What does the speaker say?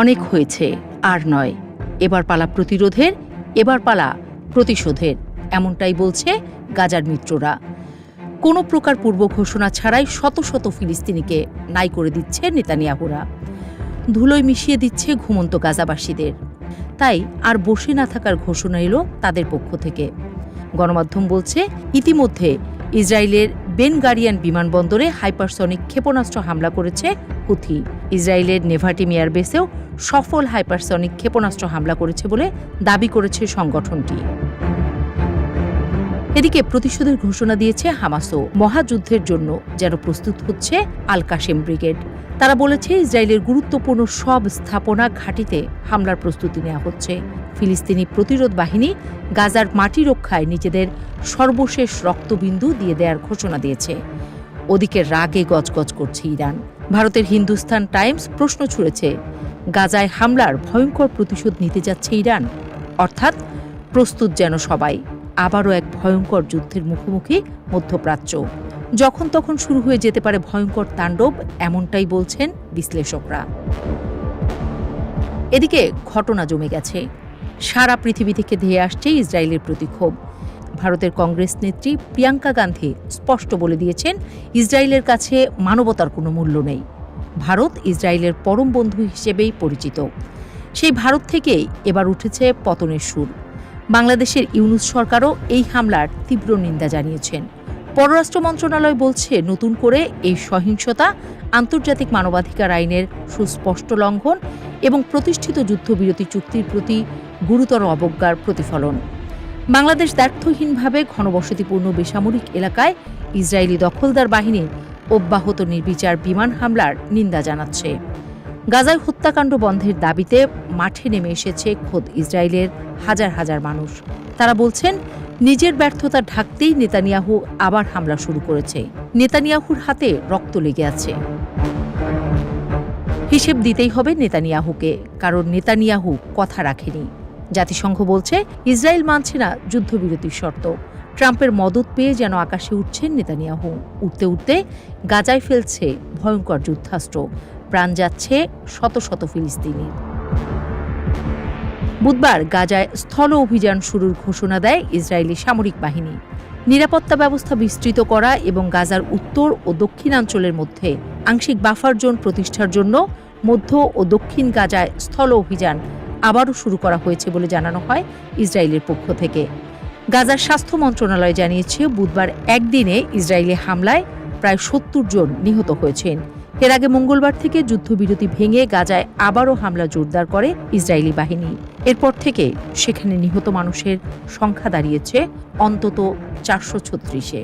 অনেক হয়েছে, আর নয়। এবার পালা প্রতিরোধের, এবার পালা প্রতিশোধের, এমনটাই বলছে গাজার মিত্ররা। কোনো প্রকার পূর্ব ঘোষণা ছাড়াই শত শত ফিলিস্তিনিকে নাই করে দিচ্ছে নেতানিয়াহুরা। ধুলোয় মিশিয়ে দিচ্ছে ঘুমন্ত গাজাবাসীদের। তাই আর বসে না থাকার ঘোষণা এলো তাদের পক্ষ থেকে। গণমাধ্যম বলছে, ইতিমধ্যে ইসরায়েলের বেন গারিয়ান বিমানবন্দরে হাইপারসনিক ক্ষেপণাস্ত্র হামলা করেছে হুথি ইসরায়েলের নেভাটিম এয়ারবেসেও সফল হাইপারসনিক ক্ষেপণাস্ত্র হামলা করেছে বলে দাবি করেছে সংগঠনটি। এদিকে প্রতিশোধের ঘোষণা দিয়েছে হামাসও। মহাযুদ্ধের জন্য যেন প্রস্তুত হচ্ছে আল কাশেম ব্রিগেড। তারা বলেছে, ইসরায়েলের গুরুত্বপূর্ণ সব স্থাপনা ঘাঁটিতে হামলার প্রস্তুতি নেওয়া হচ্ছে। ফিলিস্তিনি প্রতিরোধ বাহিনী গাজার মাটি রক্ষায় নিজেদের সর্বশেষ রক্তবিন্দু দিয়ে দেওয়ার ঘোষণা দিয়েছে। ওদিকে রাগে গজগজ করছে ইরান। ভারতের হিন্দুস্তান টাইমস প্রশ্ন ছুড়েছে, গাজায় হামলার ভয়ঙ্কর প্রতিশোধ নিতে যাচ্ছে ইরান। অর্থাৎ, প্রস্তুত যেন সবাই, আবারও এক ভয়ঙ্কর যুদ্ধের মুখোমুখি মধ্যপ্রাচ্য। যখন তখন শুরু হয়ে যেতে পারে ভয়ঙ্কর তাণ্ডব, এমনটাই বলছেন বিশ্লেষকরা। এদিকে ঘটনা জমে গেছে। সারা পৃথিবী থেকে ধেয়ে আসছে ইসরায়েলের প্রতি ক্ষোভ ভারতের কংগ্রেস নেত্রী প্রিয়াঙ্কা গান্ধী স্পষ্ট বলে দিয়েছেন, ইসরায়েলের কাছে মানবতার কোনো মূল্য নেই। ভারত ইসরায়েলের পরম বন্ধু হিসেবেই পরিচিত। সেই ভারত থেকেই এবার উঠেছে পতনের সুর। বাংলাদেশের ইউনুস সরকারও এই হামলার তীব্র নিন্দা জানিয়েছেন। পররাষ্ট্র মন্ত্রণালয় বলছে, নতুন করে এই সহিংসতা আন্তর্জাতিক মানবাধিকার আইনের সুস্পষ্ট লঙ্ঘন এবং প্রতিষ্ঠিত যুদ্ধবিরতি চুক্তির প্রতি গুরুতর অবজ্ঞার প্রতিফলন। বাংলাদেশ দ্ব্যর্থহীনভাবে ঘনবসতিপূর্ণ বেসামরিক এলাকায় ইসরায়েলি দখলদার বাহিনীর অব্যাহত নির্বিচার বিমান হামলার নিন্দা জানাচ্ছে। গাজায় হত্যাকাণ্ড বন্ধের দাবিতে মাঠে নেমে এসেছে খোদ ইসরায়েলের হাজার হাজার মানুষ। তারা বলছেন, নিজের ব্যর্থতা ঢাকতেই নেতানিয়াহু আবার হামলা শুরু করেছে। নেতানিয়াহুর হাতে রক্ত লেগে আছে। হিসেব দিতেই হবে নেতানিয়াহুকে, কারণ নেতানিয়াহু কথা রাখেনি। জাতিসংঘ বলছে ইসরায়েল মানছে না যুদ্ধবিরতির শর্ত। ট্রাম্পের মদত পেয়ে যেন আকাশে উঠছেন নেতানিয়াহু। উঠতে উঠতে গাজায় ফেলছে ভয়ঙ্কর যুদ্ধাস্ত্র। প্রাণ যাচ্ছে শত শত ফিলিস্তিনি। বুধবার গাজায় স্থল অভিযান শুরুর ঘোষণা দেয় ইসরায়েলি সামরিক বাহিনী। নিরাপত্তা ব্যবস্থা বিস্তৃত করা এবং গাজার উত্তর ও দক্ষিণাঞ্চলের মধ্যে আংশিক বাফার জোন প্রতিষ্ঠার জন্য মধ্য ও দক্ষিণ গাজায় স্থল অভিযান আবারও শুরু করা হয়েছে বলে জানানো হয় ইসরায়েলের পক্ষ থেকে। গাজার স্বাস্থ্য মন্ত্রণালয় জানিয়েছে, বুধবার একদিনে ইসরায়েলি হামলায় প্রায় সত্তর জন নিহত হয়েছেন। এর আগে মঙ্গলবার থেকে যুদ্ধবিরতি ভেঙে গাজায় আবারও হামলা জোরদার করে ইসরায়েলি বাহিনী। এরপর থেকে সেখানে নিহত মানুষের সংখ্যা দাঁড়িয়েছে অন্তত চারশো ছত্রিশে।